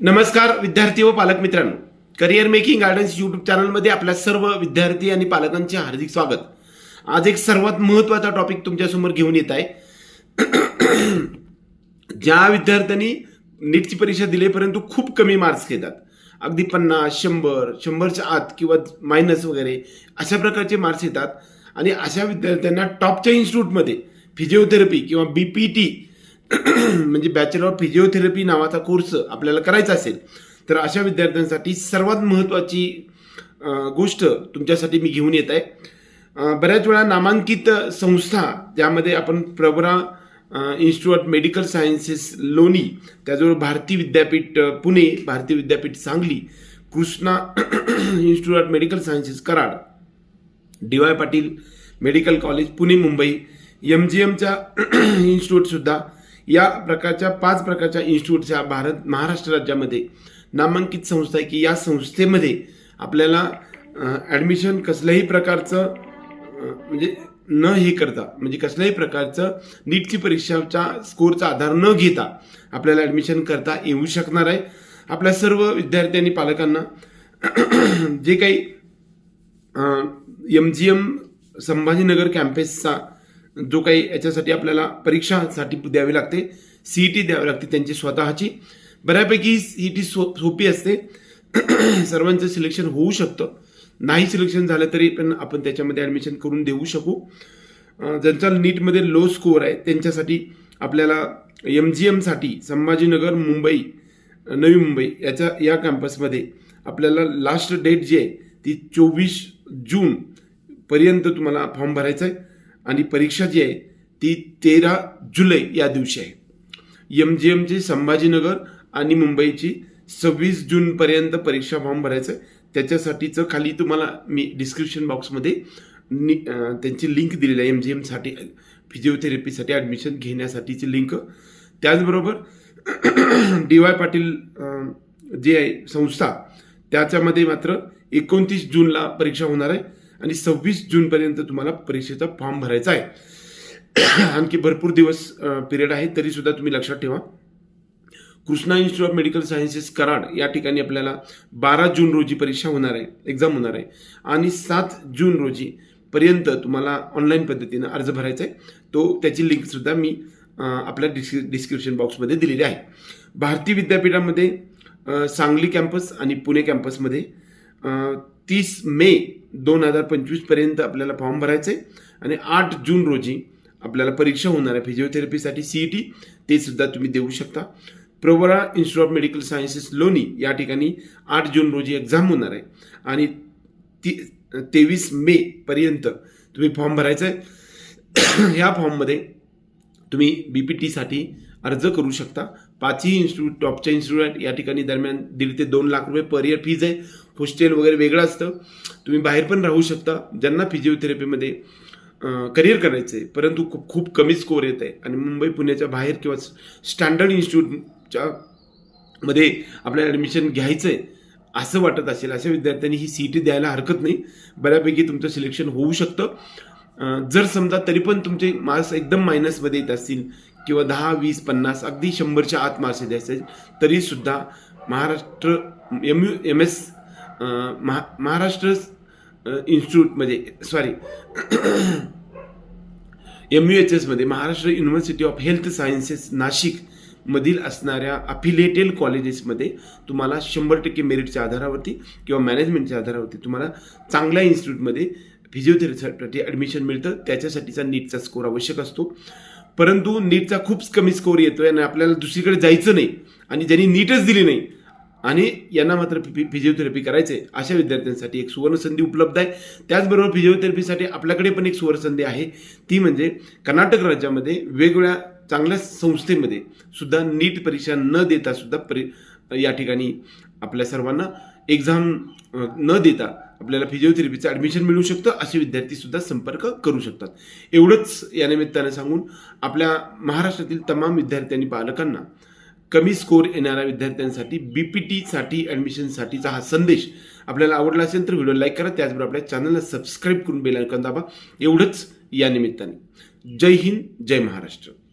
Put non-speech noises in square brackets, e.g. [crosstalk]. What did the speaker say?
नमस्कार विद्यार्थी व पालक मित्रांनो. करिअर मेकिंग गार्डन्स यूट्यूब चॅनलमध्ये आपल्या सर्व विद्यार्थी आणि पालकांचे हार्दिक स्वागत. आज एक सर्वात महत्त्वाचा टॉपिक तुमच्यासमोर घेऊन येत आहे. [clears throat] ज्या विद्यार्थ्यांनी नीटची परीक्षा दिली परंतु खूप कमी मार्क्स घेतात. अगदी पन्नास शंभर शंभरच्या आत किंवा मायनस वगैरे अशा प्रकारचे मार्क्स येतात. आणि अशा विद्यार्थ्यांना टॉपच्या इन्स्टिट्यूटमध्ये फिजिओथेरपी किंवा बी पी टी [clears throat] म्हणजे बॅचलर ऑफ फिजिओथेरपी नावाचा कोर्स आपल्याला करायचा असेल तर अशा विद्यार्थ्यांसाठी सर्वात महत्त्वाची गोष्ट तुमच्यासाठी मी घेऊन येत आहे. बऱ्याच वेळा नामांकित संस्था ज्यामध्ये आपण Pravara institute of medical sciences Loni त्याजवळ Bharati Vidyapeeth Pune Bharati Vidyapeeth Sangli Krishna institute of medical sciences Karad D Y Patil medical college Pune Mumbai M G एमच्या [clears throat] इन्स्टिट्यूटसुद्धा या प्रकारच्या पाच प्रकारच्या इन्स्टिट्यूटच्या भारत महाराष्ट्र राज्यामध्ये नामांकित संस्था आहे की या संस्थेमध्ये आपल्याला ॲडमिशन कसल्याही प्रकारचं म्हणजे न हे करता म्हणजे कसल्याही प्रकारचं नीटची परीक्षाच्या स्कोरचा आधार न घेता आपल्याला ॲडमिशन करता येऊ शकणार आहे. आपल्या सर्व विद्यार्थी आणि पालकांना जे काही एम जी एम संभाजीनगर कॅम्पसचा जो काही याच्यासाठी आपल्याला परीक्षासाठी द्यावी लागते सी टी द्यावी लागते त्यांची स्वतःची. बऱ्यापैकी सी टी सो सोपी असते. [clears throat] सर्वांचं सिलेक्शन होऊ शकतं. नाही सिलेक्शन झालं तरी पण आपण त्याच्यामध्ये ॲडमिशन करून देऊ शकू. ज्यांचा नीटमध्ये लो स्कोअर आहे त्यांच्यासाठी आपल्याला एम जी एमसाठी संभाजीनगर मुंबई नवी मुंबई याच्या या कॅम्पसमध्ये आपल्याला लास्ट डेट जी आहे ती चोवीस जून पर्यंत तुम्हाला फॉर्म भरायचा आहे. आणि परीक्षा जी आहे ती तेरा जुलै या दिवशी आहे. एम जी एमची संभाजीनगर आणि मुंबईची सव्वीस जूनपर्यंत परीक्षा फॉर्म भरायचं आहे. त्याच्यासाठीचं खाली तुम्हाला मी डिस्क्रिप्शन बॉक्समध्ये नि त्यांची लिंक दिलेली आहे एम जी एमसाठी फिजिओथेरपीसाठी ॲडमिशन घेण्यासाठीची लिंक त्याचबरोबर [clears throat] डी वाय पाटील जे आहे संस्था त्याच्यामध्ये मात्र एकोणतीस जूनला परीक्षा होणार आहे. आणि सव्वीस जूनपर्यंत तुम्हाला परीक्षेचा फॉर्म भरायचा आहे. [clears throat] आणखी भरपूर दिवस पिरियड आहे तरीसुद्धा तुम्ही लक्षात ठेवा. Krishna institute of medical sciences Karad या ठिकाणी आपल्याला बारा जून रोजी परीक्षा होणार आहे एक्झाम होणार आहे. आणि सात जून रोजी पर्यंत तुम्हाला ऑनलाईन पद्धतीनं अर्ज भरायचा आहे. तो त्याची लिंकसुद्धा मी आपल्या डिस्क्रि डिस्क्रिप्शन बॉक्समध्ये दिलेली आहे. भारती विद्यापीठामध्ये सांगली कॅम्पस आणि पुणे कॅम्पसमध्ये तीस मे दोन हजार पंचवीसपर्यंत आपल्याला फॉर्म भरायचं आहे आणि आठ जून रोजी आपल्याला परीक्षा होणार आहे. फिजिओथेरपीसाठी सी ई टी ते सुद्धा तुम्ही देऊ शकता. Pravara institute of medical sciences Loni या ठिकाणी आठ जून रोजी एक्झाम होणार आहे. आणि ती तेवीस मे पर्यंत तुम्ही फॉर्म भरायचा आहे. [coughs] ह्या फॉर्ममध्ये तुम्ही बी पी टीसाठी अर्ज करू शकता. पाचही इन्स्टिट्यूट टॉपच्या इन्स्टिट्यूट या ठिकाणी दरम्यान दीड ते दोन लाख रुपये पर इयर फीज आहे. होस्टेल वगैरे वेगळं असतं. तुम्ही बाहेर पण राहू शकता. ज्यांना फिजिओथेरपीमध्ये करिअर करायचं आहे परंतु खूप खूप कमी स्कोर येत आहे आणि मुंबई पुण्याच्या बाहेर किंवा स्टँडर्ड इन्स्टिट्यूटच्या मध्ये आपल्याला ॲडमिशन घ्यायचं आहे असं वाटत असेल अशा विद्यार्थ्यांनी ही सी टी द्यायला हरकत नाही. बऱ्यापैकी तुमचं सिलेक्शन होऊ शकतं. जर समजा तरी पण तुमचे मार्क्स एकदम मायनसमध्ये येत असतील किंवा दहा वीस पन्नास अगदी शंभरच्या आत मार्क्स येत असेल तरीसुद्धा Maharashtra M U M S महा महाराष्ट्र इन्स्टिट्यूटमध्ये सॉरी एम यू एच एसमध्ये Maharashtra university of health sciences Nashik मधील असणाऱ्या अफिलेटेड कॉलेजेसमध्ये तुम्हाला शंभर टक्के मेरिटच्या आधारावरती किंवा मॅनेजमेंटच्या आधारावरती तुम्हाला चांगल्या इन्स्टिट्यूटमध्ये फिजिओथेरपीसाठी ॲडमिशन मिळतं. त्याच्यासाठीचा नीटचा स्कोर आवश्यक असतो. परंतु नीटचा खूप कमी स्कोर आहे आणि आपल्याला दुसरीकडे जायचं नाही आणि ज्यांनी नीटच दिली नाही आणि यांना मात्र फि फिजिओथेरपी करायचे अशा विद्यार्थ्यांसाठी एक सुवर्णसंधी उपलब्ध आहे. त्याचबरोबर फिजिओथेरपीसाठी आपल्याकडे पण एक सुवर्णसंधी आहे. ती म्हणजे कर्नाटक राज्यामध्ये वेगवेगळ्या चांगल्या संस्थेमध्ये सुद्धा नीट परीक्षा न देता सुद्धा परी या ठिकाणी आपल्या सर्वांना एक्झाम न देता आपल्याला फिजिओथेरपीचं ॲडमिशन मिळू शकतं. असे विद्यार्थीसुद्धा संपर्क करू शकतात. एवढंच या निमित्तानं सांगून आपल्या महाराष्ट्रातील तमाम विद्यार्थी आणि पालकांना कमी स्कोर येणाऱ्या विद्यार्थ्यांसाठी बी पी टीसाठी ॲडमिशनसाठीचा हा संदेश आपल्याला आवडला असेल तर व्हिडिओ लाईक करा त्याचबरोबर आपल्या चॅनलला सबस्क्राईब करून बेल आयकॉन दाबा. एवढंच या निमित्ताने. जय हिंद जय महाराष्ट्र.